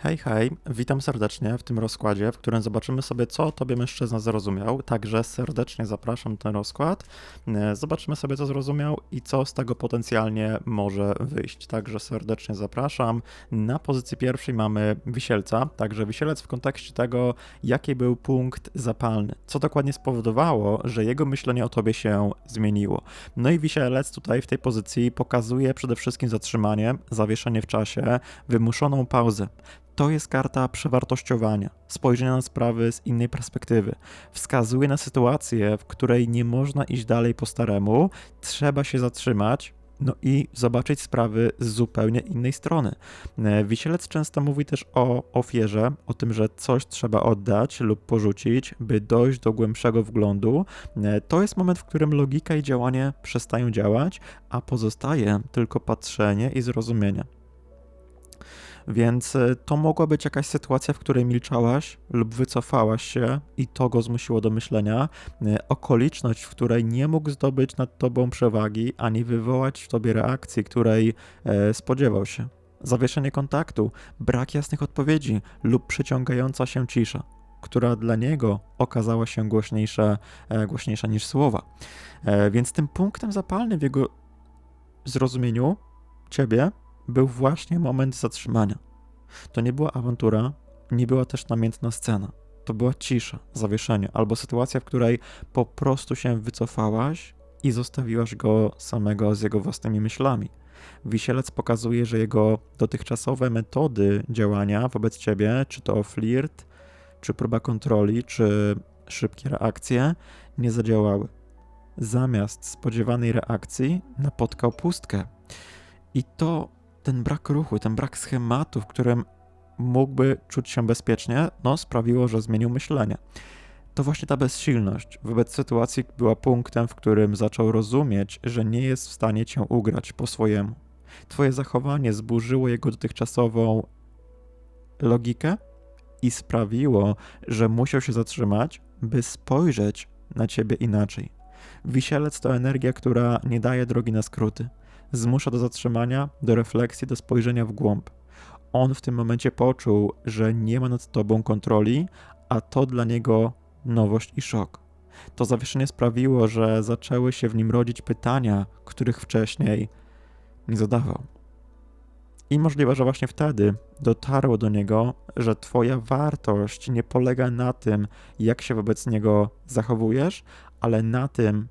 Hej, hej, witam serdecznie w tym rozkładzie, w którym zobaczymy sobie, co tobie mężczyzna zrozumiał. Także serdecznie zapraszam ten rozkład. E, Zobaczymy sobie, co zrozumiał i co z tego potencjalnie może wyjść. Także serdecznie zapraszam. Na pozycji pierwszej mamy wisielca, także wisielec w kontekście tego, jaki był punkt zapalny, co dokładnie spowodowało, że jego myślenie o tobie się zmieniło. No i wisielec tutaj w tej pozycji pokazuje przede wszystkim zatrzymanie, zawieszenie w czasie, wymuszoną pauzę. To jest karta przewartościowania, spojrzenia na sprawy z innej perspektywy. Wskazuje na sytuację, w której nie można iść dalej po staremu, trzeba się zatrzymać. No i zobaczyć sprawy z zupełnie innej strony. E, Wisielec często mówi też o ofierze, o tym, że coś trzeba oddać lub porzucić, by dojść do głębszego wglądu. E, To jest moment, w którym logika i działanie przestają działać, a pozostaje tylko patrzenie i zrozumienie. Więc y, to mogła być jakaś sytuacja, w której milczałaś lub wycofałaś się i to go zmusiło do myślenia. Y, Okoliczność, w której nie mógł zdobyć nad tobą przewagi ani wywołać w tobie reakcji, której e, spodziewał się. Zawieszenie kontaktu, brak jasnych odpowiedzi lub przyciągająca się cisza, która dla niego okazała się głośniejsza, e, głośniejsza niż słowa. E, Więc tym punktem zapalnym w jego zrozumieniu ciebie był właśnie moment zatrzymania. To nie była awantura, nie była też namiętna scena. To była cisza, zawieszenie, albo sytuacja, w której po prostu się wycofałaś i zostawiłaś go samego z jego własnymi myślami. Wisielec pokazuje, że jego dotychczasowe metody działania wobec ciebie, czy to flirt, czy próba kontroli, czy szybkie reakcje, nie zadziałały. Zamiast spodziewanej reakcji napotkał pustkę. I to ten brak ruchu, ten brak schematu, w którym mógłby czuć się bezpiecznie, no sprawiło, że zmienił myślenie. To właśnie ta bezsilność wobec sytuacji była punktem, w którym zaczął rozumieć, że nie jest w stanie cię ugrać po swojemu. Twoje zachowanie zburzyło jego dotychczasową logikę i sprawiło, że musiał się zatrzymać, by spojrzeć na ciebie inaczej. Wisielec to energia, która nie daje drogi na skróty zmusza do zatrzymania, do refleksji, do spojrzenia w głąb. On w tym momencie poczuł, że nie ma nad tobą kontroli, a to dla niego nowość i szok. To zawieszenie sprawiło, że zaczęły się w nim rodzić pytania, których wcześniej nie zadawał. I możliwe, że właśnie wtedy dotarło do niego, że Twoja wartość nie polega na tym, jak się wobec niego zachowujesz, ale na tym,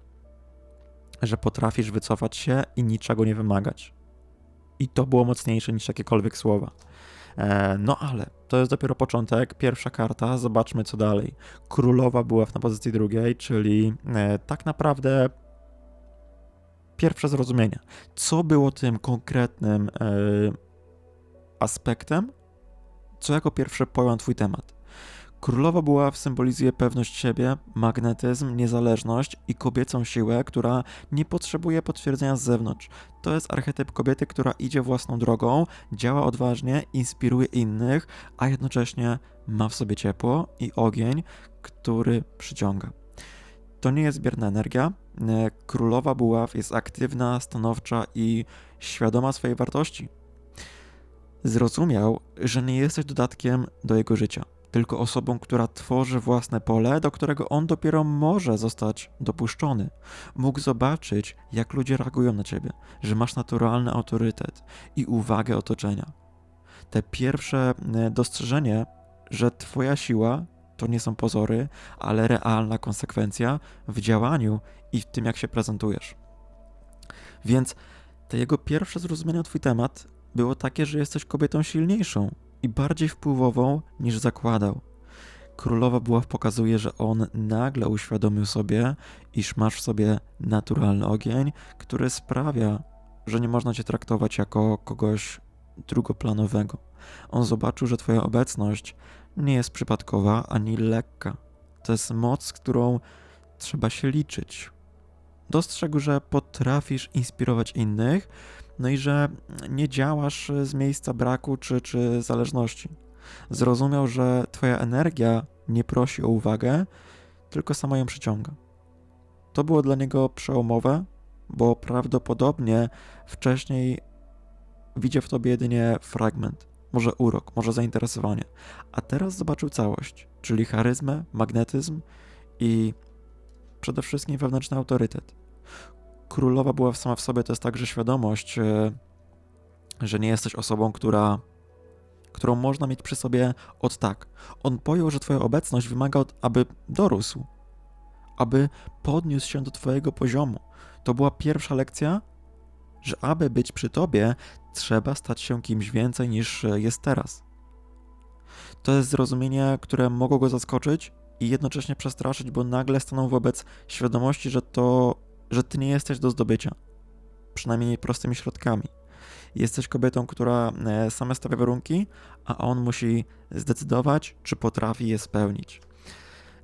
że potrafisz wycofać się i niczego nie wymagać. I to było mocniejsze niż jakiekolwiek słowa. E, no ale to jest dopiero początek, pierwsza karta, zobaczmy co dalej. Królowa była na pozycji drugiej, czyli e, tak naprawdę pierwsze zrozumienie. Co było tym konkretnym e, aspektem, co jako pierwsze pojął Twój temat? Królowa była symbolizuje pewność siebie, magnetyzm, niezależność i kobiecą siłę, która nie potrzebuje potwierdzenia z zewnątrz. To jest archetyp kobiety, która idzie własną drogą, działa odważnie, inspiruje innych, a jednocześnie ma w sobie ciepło i ogień, który przyciąga. To nie jest bierna energia. Królowa buław jest aktywna, stanowcza i świadoma swojej wartości. Zrozumiał, że nie jesteś dodatkiem do jego życia tylko osobą, która tworzy własne pole, do którego on dopiero może zostać dopuszczony. Mógł zobaczyć, jak ludzie reagują na ciebie, że masz naturalny autorytet i uwagę otoczenia. Te pierwsze e, dostrzeżenie, że twoja siła to nie są pozory, ale realna konsekwencja w działaniu i w tym, jak się prezentujesz. Więc te jego pierwsze zrozumienie na twój temat było takie, że jesteś kobietą silniejszą, i bardziej wpływową niż zakładał. Królowa Buław pokazuje, że on nagle uświadomił sobie, iż masz w sobie naturalny ogień, który sprawia, że nie można cię traktować jako kogoś drugoplanowego. On zobaczył, że twoja obecność nie jest przypadkowa ani lekka. To jest moc, którą trzeba się liczyć. Dostrzegł, że potrafisz inspirować innych, no i że nie działasz z miejsca braku czy, czy zależności. Zrozumiał, że Twoja energia nie prosi o uwagę, tylko sama ją przyciąga. To było dla niego przełomowe, bo prawdopodobnie wcześniej widział w tobie jedynie fragment. może urok, może zainteresowanie. A teraz zobaczył całość, czyli charyzmę, magnetyzm i przede wszystkim wewnętrzny autorytet. Królowa była sama w sobie, to jest także świadomość, e, że nie jesteś osobą, która, którą można mieć przy sobie od tak. On pojął, że twoja obecność wymaga, od, aby dorósł, aby podniósł się do twojego poziomu. To była pierwsza lekcja, że aby być przy tobie, trzeba stać się kimś więcej niż e, jest teraz. To jest zrozumienie, które mogło go zaskoczyć i jednocześnie przestraszyć, bo nagle stanął wobec świadomości, że to, że ty nie jesteś do zdobycia. Przynajmniej nie prostymi środkami. Jesteś kobietą, która e, sama stawia warunki, a on musi zdecydować, czy potrafi je spełnić.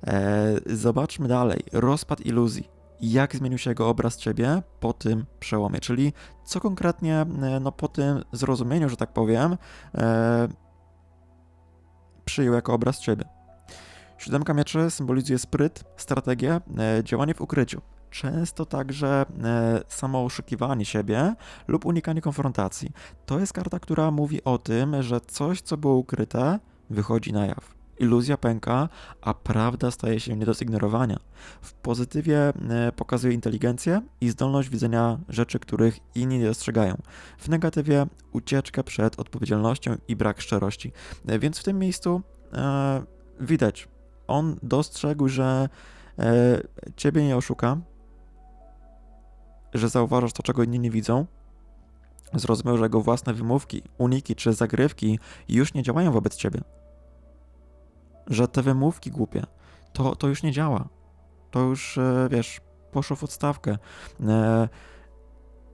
E, zobaczmy dalej. Rozpad iluzji. Jak zmienił się jego obraz ciebie po tym przełomie? Czyli co konkretnie e, no, po tym zrozumieniu, że tak powiem, e, przyjął jako obraz ciebie? Siódemka mieczy symbolizuje spryt, strategię, e, działanie w ukryciu. Często także e, samo oszukiwanie siebie lub unikanie konfrontacji. To jest karta, która mówi o tym, że coś, co było ukryte, wychodzi na jaw. Iluzja pęka, a prawda staje się nie do zignorowania. W pozytywie e, pokazuje inteligencję i zdolność widzenia rzeczy, których inni nie dostrzegają. W negatywie ucieczkę przed odpowiedzialnością i brak szczerości. Więc w tym miejscu e, widać, on dostrzegł, że e, ciebie nie oszuka, że zauważasz to, czego inni nie widzą. Zrozumiał, że jego własne wymówki, uniki czy zagrywki już nie działają wobec ciebie. Że te wymówki głupie, to, to już nie działa. To już, e, wiesz, poszło w odstawkę. E,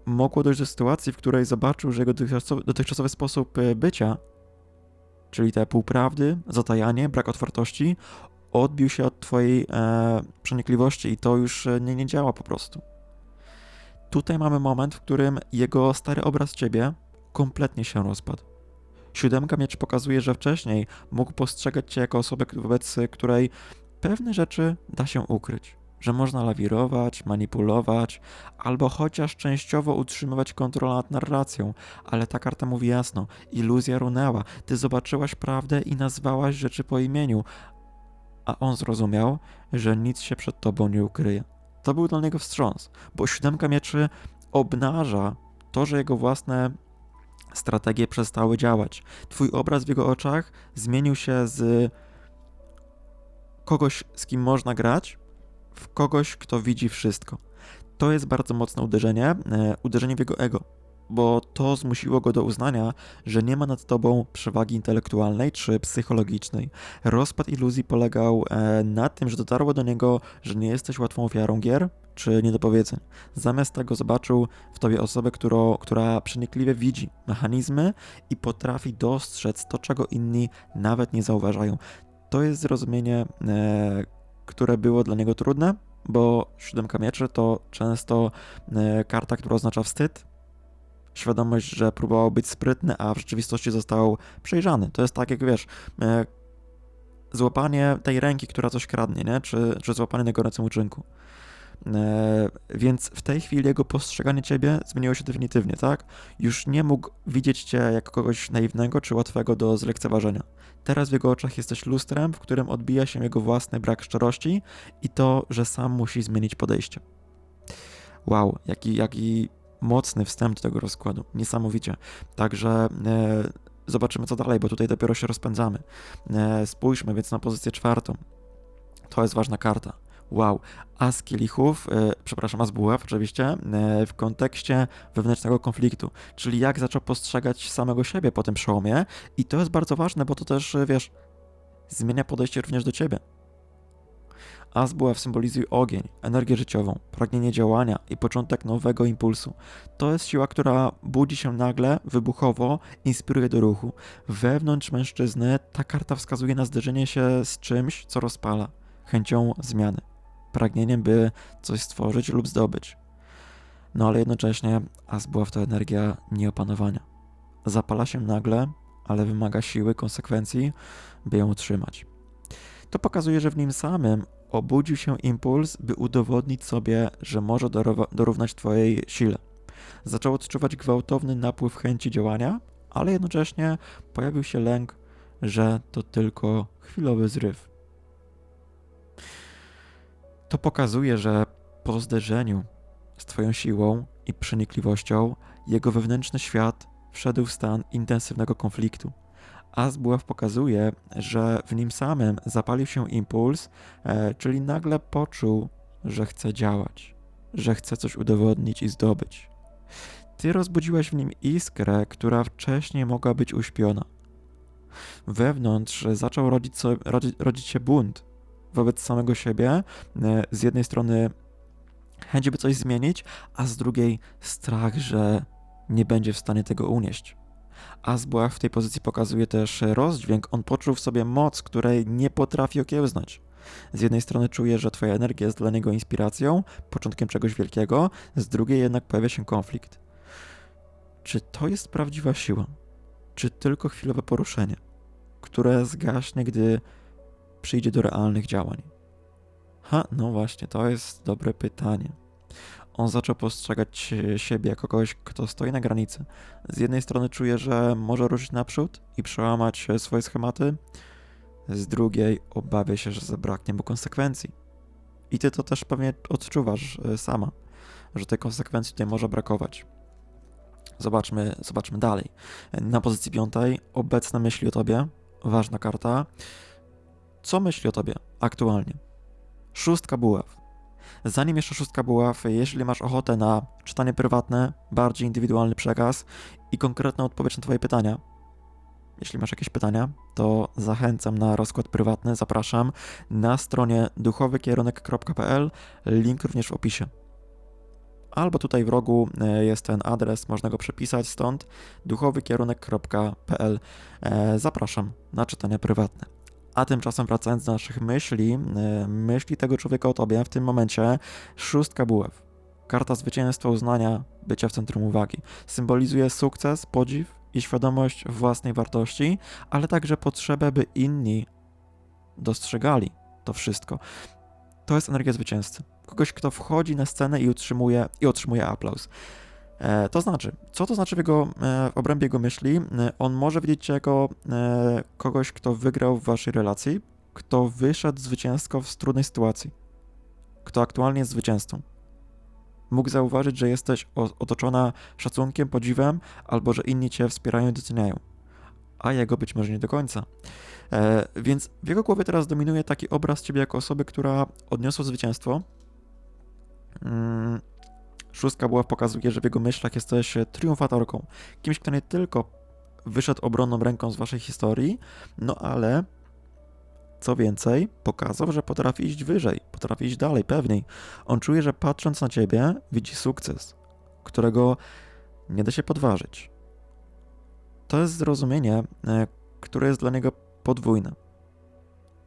mogło dojść do sytuacji, w której zobaczył, że jego dotychczasowy, dotychczasowy sposób e, bycia, czyli te półprawdy, zatajanie, brak otwartości, odbił się od twojej e, przenikliwości i to już e, nie, nie działa po prostu. Tutaj mamy moment, w którym jego stary obraz ciebie kompletnie się rozpadł. Siódemka miecz pokazuje, że wcześniej mógł postrzegać cię jako osobę, wobec której pewne rzeczy da się ukryć. Że można lawirować, manipulować, albo chociaż częściowo utrzymywać kontrolę nad narracją, ale ta karta mówi jasno: iluzja runęła, ty zobaczyłaś prawdę i nazwałaś rzeczy po imieniu, a on zrozumiał, że nic się przed tobą nie ukryje. To był dla niego wstrząs, bo siódemka mieczy obnaża to, że jego własne strategie przestały działać. Twój obraz w jego oczach zmienił się z kogoś, z kim można grać, w kogoś, kto widzi wszystko. To jest bardzo mocne uderzenie, e, uderzenie w jego ego, bo to zmusiło go do uznania, że nie ma nad tobą przewagi intelektualnej czy psychologicznej. Rozpad iluzji polegał e, na tym, że dotarło do niego, że nie jesteś łatwą ofiarą gier czy niedopowiedzeń. Zamiast tego zobaczył w tobie osobę, którą, która przenikliwie widzi mechanizmy i potrafi dostrzec to, czego inni nawet nie zauważają. To jest zrozumienie, e, które było dla niego trudne, bo siódemka mieczy to często e, karta, która oznacza wstyd, świadomość, że próbował być sprytny, a w rzeczywistości został przejrzany. To jest tak, jak wiesz, e, złapanie tej ręki, która coś kradnie, nie? Czy, czy złapanie na gorącym uczynku. E, więc w tej chwili jego postrzeganie ciebie zmieniło się definitywnie, tak? Już nie mógł widzieć cię jako kogoś naiwnego czy łatwego do zlekceważenia. Teraz w jego oczach jesteś lustrem, w którym odbija się jego własny brak szczerości i to, że sam musi zmienić podejście. Wow, jaki, jaki mocny wstęp do tego rozkładu. Niesamowicie. Także e, zobaczymy co dalej, bo tutaj dopiero się rozpędzamy. E, spójrzmy więc na pozycję czwartą. To jest ważna karta. Wow, as kielichów, e, przepraszam, as buław oczywiście, w kontekście wewnętrznego konfliktu, czyli jak zaczął postrzegać samego siebie po tym przełomie i to jest bardzo ważne, bo to też, wiesz, zmienia podejście również do ciebie. As buław symbolizuje ogień, energię życiową, pragnienie działania i początek nowego impulsu. To jest siła, która budzi się nagle, wybuchowo, inspiruje do ruchu. Wewnątrz mężczyzny ta karta wskazuje na zderzenie się z czymś, co rozpala, chęcią zmiany pragnieniem, by coś stworzyć lub zdobyć. No ale jednocześnie as była w to energia nieopanowania. Zapala się nagle, ale wymaga siły, konsekwencji, by ją utrzymać. To pokazuje, że w nim samym obudził się impuls, by udowodnić sobie, że może dorównać Twojej sile. Zaczął odczuwać gwałtowny napływ chęci działania, ale jednocześnie pojawił się lęk, że to tylko chwilowy zryw. To pokazuje, że po zderzeniu z Twoją siłą i przenikliwością, jego wewnętrzny świat wszedł w stan intensywnego konfliktu. Asbuław pokazuje, że w nim samym zapalił się impuls, e, czyli nagle poczuł, że chce działać, że chce coś udowodnić i zdobyć. Ty rozbudziłeś w nim iskrę, która wcześniej mogła być uśpiona. Wewnątrz zaczął rodzić, sobie, rodzić, się bunt wobec samego siebie. E, z jednej strony chęć, by coś zmienić, a z drugiej strach, że nie będzie w stanie tego unieść. Asbuach w tej pozycji pokazuje też rozdźwięk. On poczuł w sobie moc, której nie potrafi okiełznać. Z jednej strony czuje, że twoja energia jest dla niego inspiracją, początkiem czegoś wielkiego, z drugiej jednak pojawia się konflikt. Czy to jest prawdziwa siła? Czy tylko chwilowe poruszenie, które zgaśnie, gdy przyjdzie do realnych działań? Ha, no właśnie, to jest dobre pytanie. On zaczął postrzegać siebie jako kogoś, kto stoi na granicy. Z jednej strony czuje, że może ruszyć naprzód i przełamać swoje schematy, z drugiej obawia się, że zabraknie mu konsekwencji. I ty to też pewnie odczuwasz e, sama, że tej konsekwencji tutaj może brakować. Zobaczmy, zobaczmy dalej. Na pozycji piątej obecne myśli o tobie, ważna karta. Co myśli o tobie aktualnie? Szóstka buław. Zanim jeszcze szóstka buław, jeśli masz ochotę na czytanie prywatne, bardziej indywidualny przekaz i konkretną odpowiedź na twoje pytania, jeśli masz jakieś pytania, to zachęcam na rozkład prywatny, zapraszam na stronie duchowykierunek.pl, link również w opisie. Albo tutaj w rogu e, jest ten adres, można go przepisać stąd duchowykierunek.pl. E, zapraszam na czytania prywatne. A tymczasem wracając do naszych myśli, e, myśli tego człowieka o tobie w tym momencie, szóstka bułew. Karta zwycięstwa, uznania, bycia w centrum uwagi. Symbolizuje sukces, podziw i świadomość własnej wartości, ale także potrzebę, by inni dostrzegali to wszystko. To jest energia zwycięzcy. Kogoś, kto wchodzi na scenę i utrzymuje i otrzymuje aplauz. E, to znaczy, co to znaczy w, jego, e, w obrębie jego myśli? E, on może widzieć jako kogoś, kto wygrał w waszej relacji, kto wyszedł zwycięsko z trudnej sytuacji, kto aktualnie jest zwycięzcą. Mógł zauważyć, że jesteś otoczona szacunkiem, podziwem, albo że inni cię wspierają i doceniają, a jego być może nie do końca. Więc w jego głowie teraz dominuje taki obraz ciebie jako osoby, która odniosła zwycięstwo. Szóstka była pokazuje, że w jego myślach jesteś triumfatorką. Kimś, kto nie tylko wyszedł obronną ręką z waszej historii, no ale co więcej, pokazał, że potrafi iść wyżej, potrafi iść dalej, pewniej. On czuje, że patrząc na ciebie, widzi sukces, którego nie da się podważyć. To jest zrozumienie, e, które jest dla niego podwójne.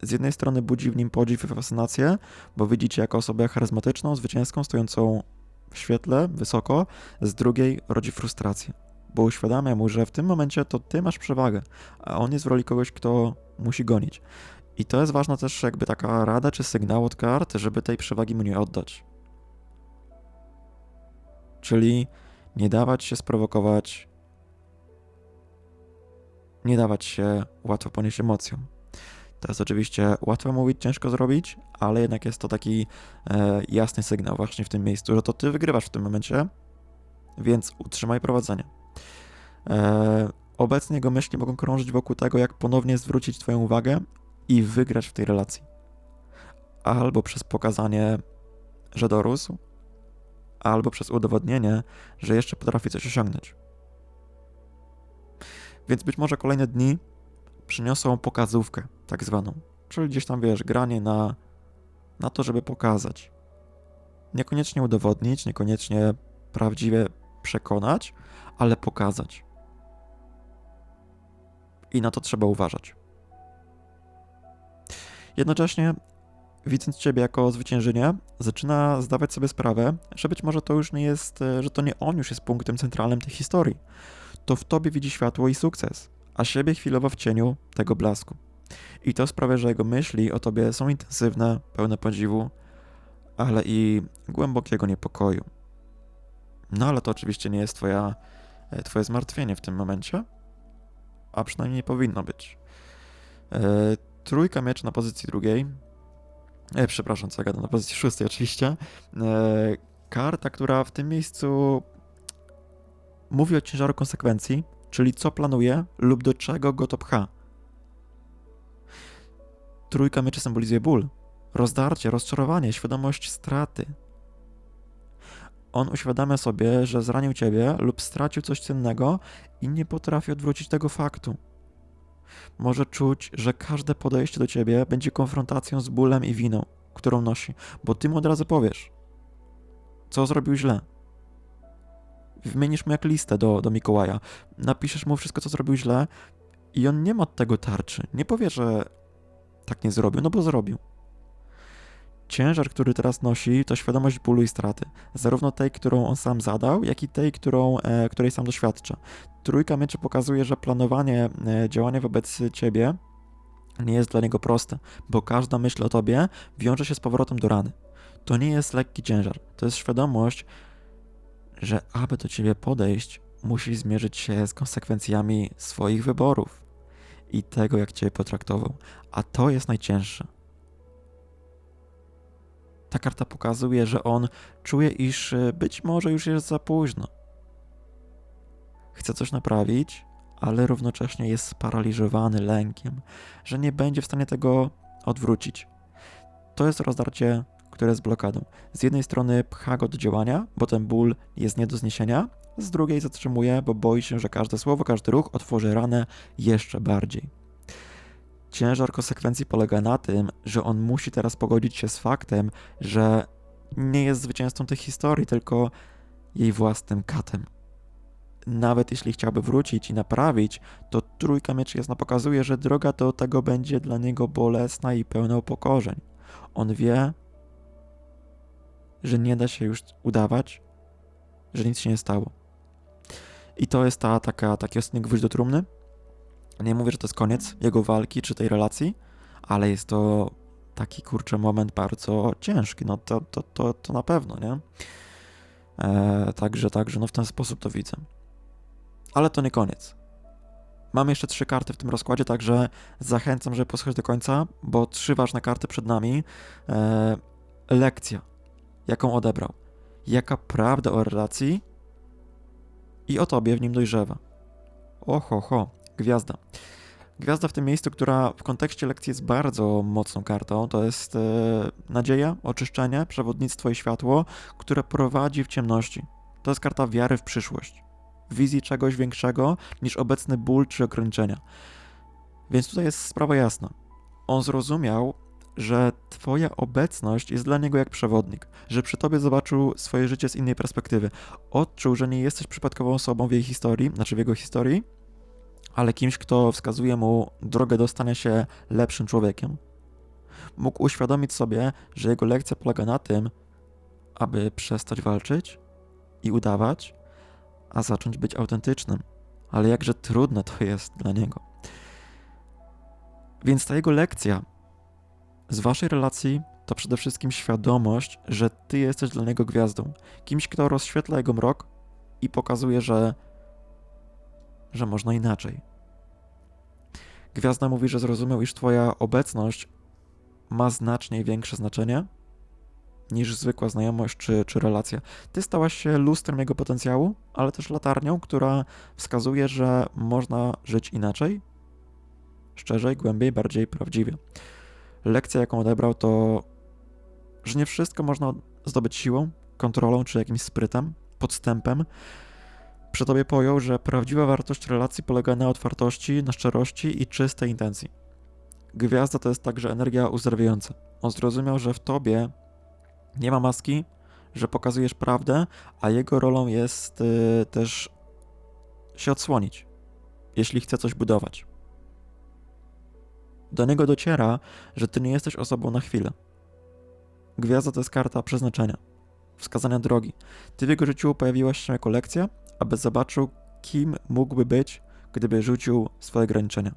Z jednej strony budzi w nim podziw i fascynację, bo widzicie jako osobę charyzmatyczną, zwycięską, stojącą w świetle, wysoko, z drugiej rodzi frustrację, bo uświadamia mu, że w tym momencie to ty masz przewagę, a on jest w roli kogoś, kto musi gonić. I to jest ważna też jakby taka rada czy sygnał od kart, żeby tej przewagi mu nie oddać. Czyli nie dawać się sprowokować, nie dawać się łatwo ponieść emocjom. To jest oczywiście łatwo mówić, ciężko zrobić, ale jednak jest to taki e, jasny sygnał właśnie w tym miejscu, że to ty wygrywasz w tym momencie, więc utrzymaj prowadzenie. E, obecnie jego myśli mogą krążyć wokół tego, jak ponownie zwrócić twoją uwagę i wygrać w tej relacji. Albo przez pokazanie, że dorósł, albo przez udowodnienie, że jeszcze potrafi coś osiągnąć. Więc być może kolejne dni przyniosą pokazówkę, tak zwaną. Czyli gdzieś tam, wiesz, granie na, na to, żeby pokazać. Niekoniecznie udowodnić, niekoniecznie prawdziwie przekonać, ale pokazać. I na to trzeba uważać. Jednocześnie, widząc Ciebie jako zwyciężenie, zaczyna zdawać sobie sprawę, że być może to już nie jest, że to nie on już jest punktem centralnym tej historii. To w Tobie widzi światło i sukces a siebie chwilowo w cieniu tego blasku. I to sprawia, że jego myśli o tobie są intensywne, pełne podziwu, ale i głębokiego niepokoju. No ale to oczywiście nie jest twoja, e, twoje zmartwienie w tym momencie. a przynajmniej nie powinno być. E, trójka mieczy na pozycji drugiej, e, przepraszam, co ja gadam, na pozycji szóstej oczywiście. E, karta, która w tym miejscu mówi o ciężaru konsekwencji, czyli co planuje lub do czego go to pcha. Trójka mieczy symbolizuje ból, rozdarcie, rozczarowanie, świadomość straty. On uświadamia sobie, że zranił ciebie lub stracił coś cennego i nie potrafi odwrócić tego faktu. Może czuć, że każde podejście do ciebie będzie konfrontacją z bólem i winą, którą nosi, bo ty mu od razu powiesz, co zrobił źle. Wymienisz mu jak listę do, do Mikołaja, napiszesz mu wszystko, co zrobił źle i on nie ma od tego tarczy. Nie powie, że tak nie zrobił, no bo zrobił. Ciężar, który teraz nosi, to świadomość bólu i straty. Zarówno tej, którą on sam zadał, jak i tej, którą, e, której sam doświadcza. Trójka mieczy pokazuje, że planowanie e, działania wobec ciebie nie jest dla niego proste, bo każda myśl o tobie wiąże się z powrotem do rany. To nie jest lekki ciężar. To jest świadomość, że aby do ciebie podejść, musisz zmierzyć się z konsekwencjami swoich wyborów i tego, jak cię potraktował. A to jest najcięższe. Ta karta pokazuje, że on czuje, iż y, być może już jest za późno. Chce coś naprawić, ale równocześnie jest sparaliżowany lękiem, że nie będzie w stanie tego odwrócić. To jest rozdarcie, które jest blokadą. Z jednej strony pcha go do działania, bo ten ból jest nie do zniesienia, z drugiej zatrzymuje, bo boi się, że każde słowo, każdy ruch otworzy ranę jeszcze bardziej. Ciężar konsekwencji polega na tym, że on musi teraz pogodzić się z faktem, że nie jest zwycięzcą tej historii, tylko jej własnym katem. Nawet jeśli chciałby wrócić i naprawić, to trójka mieczy jasno pokazuje, że droga do tego będzie dla niego bolesna i pełna upokorzeń. On wie, że nie da się już udawać, że nic się nie stało. I to jest ta taka, taki ostatni gwóźdź do trumny, nie mówię, że to jest koniec jego walki czy tej relacji, ale jest to taki kurczę moment bardzo ciężki. No to, to, to, to na pewno, nie? E, także, także, no w ten sposób to widzę. Ale to nie koniec. Mam jeszcze trzy karty w tym rozkładzie, także zachęcam, żeby posłuchać do końca, bo trzy ważne karty przed nami. E, lekcja, jaką odebrał, jaka prawda o relacji i o tobie w nim dojrzewa. Oho, ho. Gwiazda. Gwiazda w tym miejscu, która w kontekście lekcji jest bardzo mocną kartą, to jest e, nadzieja, oczyszczenie, przewodnictwo i światło, które prowadzi w ciemności. To jest karta wiary w przyszłość, wizji czegoś większego niż obecny ból czy ograniczenia. Więc tutaj jest sprawa jasna. On zrozumiał, że Twoja obecność jest dla niego jak przewodnik, że przy Tobie zobaczył swoje życie z innej perspektywy. Odczuł, że nie jesteś przypadkową osobą w jej historii, znaczy w jego historii, ale kimś, kto wskazuje mu drogę do stania się lepszym człowiekiem. Mógł uświadomić sobie, że jego lekcja polega na tym, aby przestać walczyć i udawać, a zacząć być autentycznym. Ale jakże trudne to jest dla niego. Więc ta jego lekcja z waszej relacji to przede wszystkim świadomość, że ty jesteś dla niego gwiazdą, kimś, kto rozświetla jego mrok i pokazuje, że że można inaczej. Gwiazda mówi, że zrozumiał, iż Twoja obecność ma znacznie większe znaczenie niż zwykła znajomość czy, czy relacja. Ty stałaś się lustrem jego potencjału, ale też latarnią, która wskazuje, że można żyć inaczej, szczerzej, głębiej, bardziej prawdziwie. Lekcja, jaką odebrał, to, że nie wszystko można zdobyć siłą, kontrolą czy jakimś sprytem, podstępem, przy tobie pojął, że prawdziwa wartość relacji polega na otwartości, na szczerości i czystej intencji. Gwiazda to jest także energia uzdrawiająca. On zrozumiał, że w tobie nie ma maski, że pokazujesz prawdę, a jego rolą jest y, też się odsłonić, jeśli chce coś budować. Do niego dociera, że ty nie jesteś osobą na chwilę. Gwiazda to jest karta przeznaczenia, wskazania drogi. Ty w jego życiu pojawiłaś się jako lekcja, aby zobaczył, kim mógłby być, gdyby rzucił swoje ograniczenia,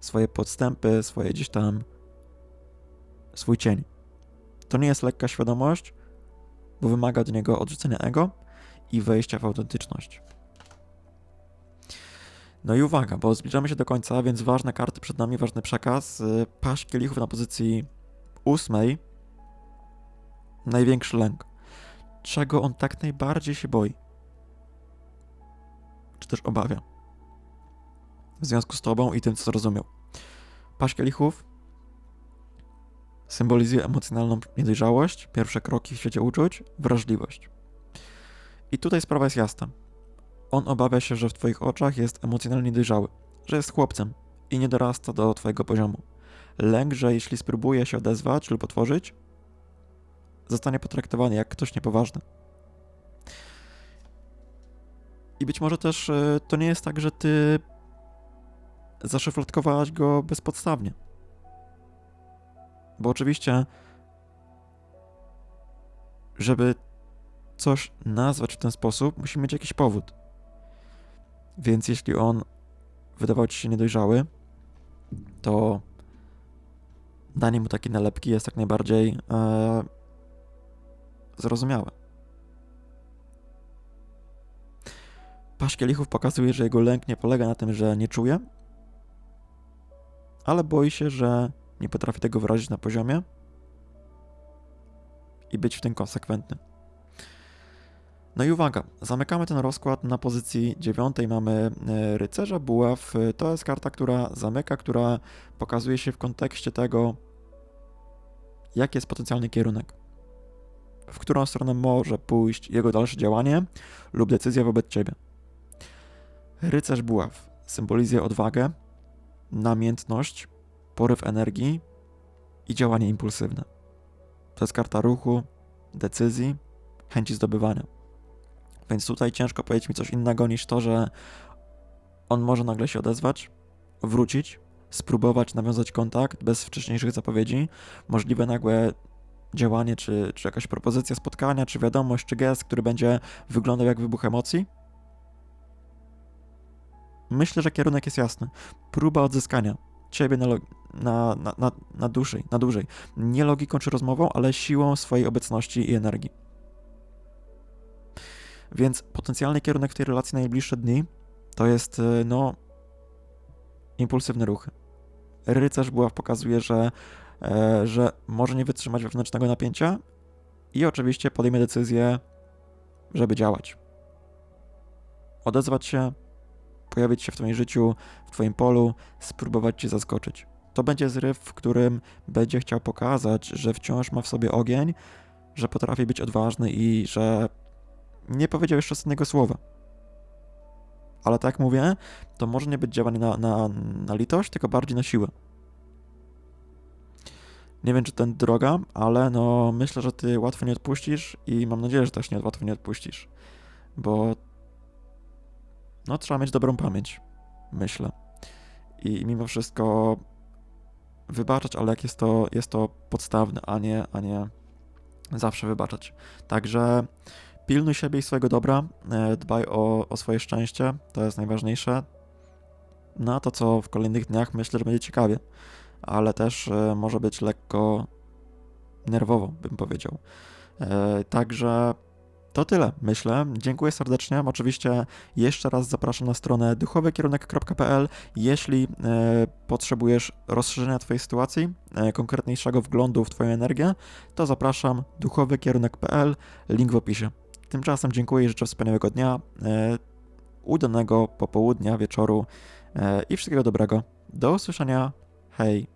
swoje podstępy, swoje gdzieś tam, swój cień. To nie jest lekka świadomość, bo wymaga od niego odrzucenia ego i wejścia w autentyczność. No i uwaga, bo zbliżamy się do końca, więc ważne karty przed nami, ważny przekaz. Y, Paść kielichów na pozycji ósmej. Największy lęk. Czego on tak najbardziej się boi? Czy też obawia? W związku z tobą i tym, co zrozumiał. Paść kielichów symbolizuje emocjonalną niedojrzałość, pierwsze kroki w świecie uczuć, wrażliwość. I tutaj sprawa jest jasna. On obawia się, że w twoich oczach jest emocjonalnie dojrzały, że jest chłopcem i nie dorasta do twojego poziomu. Lęk, że jeśli spróbuje się odezwać lub otworzyć, zostanie potraktowany jak ktoś niepoważny. I być może też e, to nie jest tak, że ty zaszufladkowałaś go bezpodstawnie. Bo oczywiście, żeby coś nazwać w ten sposób, musi mieć jakiś powód. Więc jeśli on wydawał ci się niedojrzały, to danie mu takiej nalepki jest jak najbardziej e, zrozumiałe. Paść kielichów pokazuje, że jego lęk nie polega na tym, że nie czuje, ale boi się, że nie potrafi tego wyrazić na poziomie i być w tym konsekwentny. No i uwaga, zamykamy ten rozkład na pozycji dziewiątej mamy e, rycerza buław. To jest karta, która zamyka, która pokazuje się w kontekście tego, jaki jest potencjalny kierunek, w którą stronę może pójść jego dalsze działanie lub decyzja wobec ciebie. Rycerz buław symbolizuje odwagę, namiętność, poryw energii i działanie impulsywne. To jest karta ruchu, decyzji, chęci zdobywania. Więc tutaj ciężko powiedzieć mi coś innego niż to, że on może nagle się odezwać, wrócić, spróbować nawiązać kontakt bez wcześniejszych zapowiedzi, możliwe nagłe działanie, czy, czy jakaś propozycja spotkania, czy wiadomość, czy gest, który będzie wyglądał jak wybuch emocji. Myślę, że kierunek jest jasny. Próba odzyskania ciebie na, na, na, na, dłużej, na dłużej. Nie logiką czy rozmową, ale siłą swojej obecności i energii. Więc potencjalny kierunek w tej relacji na najbliższe dni to jest, y, no, impulsywne ruchy. Rycerz buław pokazuje, że, e, że może nie wytrzymać wewnętrznego napięcia i oczywiście podejmie decyzję, żeby działać. Odezwać się, pojawić się w Twoim życiu, w Twoim polu, spróbować Cię zaskoczyć. To będzie zryw, w którym będzie chciał pokazać, że wciąż ma w sobie ogień, że potrafi być odważny i że nie powiedział jeszcze ostatniego słowa. Ale tak jak mówię, to może nie być działanie na, na, na litość, tylko bardziej na siłę. Nie wiem, czy ten droga, ale no myślę, że ty łatwo nie odpuścisz i mam nadzieję, że też nie łatwo nie odpuścisz. Bo no trzeba mieć dobrą pamięć, myślę. I mimo wszystko wybaczać, ale jak jest to, jest to podstawne, a nie, a nie zawsze wybaczać. Także pilnuj siebie i swojego dobra, e, dbaj o, o swoje szczęście, to jest najważniejsze. No a to, co w kolejnych dniach, myślę, że będzie ciekawie, ale też e, może być lekko nerwowo, bym powiedział. E, także to tyle, myślę. Dziękuję serdecznie. Oczywiście jeszcze raz zapraszam na stronę duchowykierunek.pl. Jeśli potrzebujesz rozszerzenia Twojej sytuacji, konkretniejszego wglądu w Twoją energię, to zapraszam duchowykierunek.pl, link w opisie. Tymczasem dziękuję i życzę wspaniałego dnia, e, udanego popołudnia, wieczoru e, i wszystkiego dobrego. Do usłyszenia. Hej.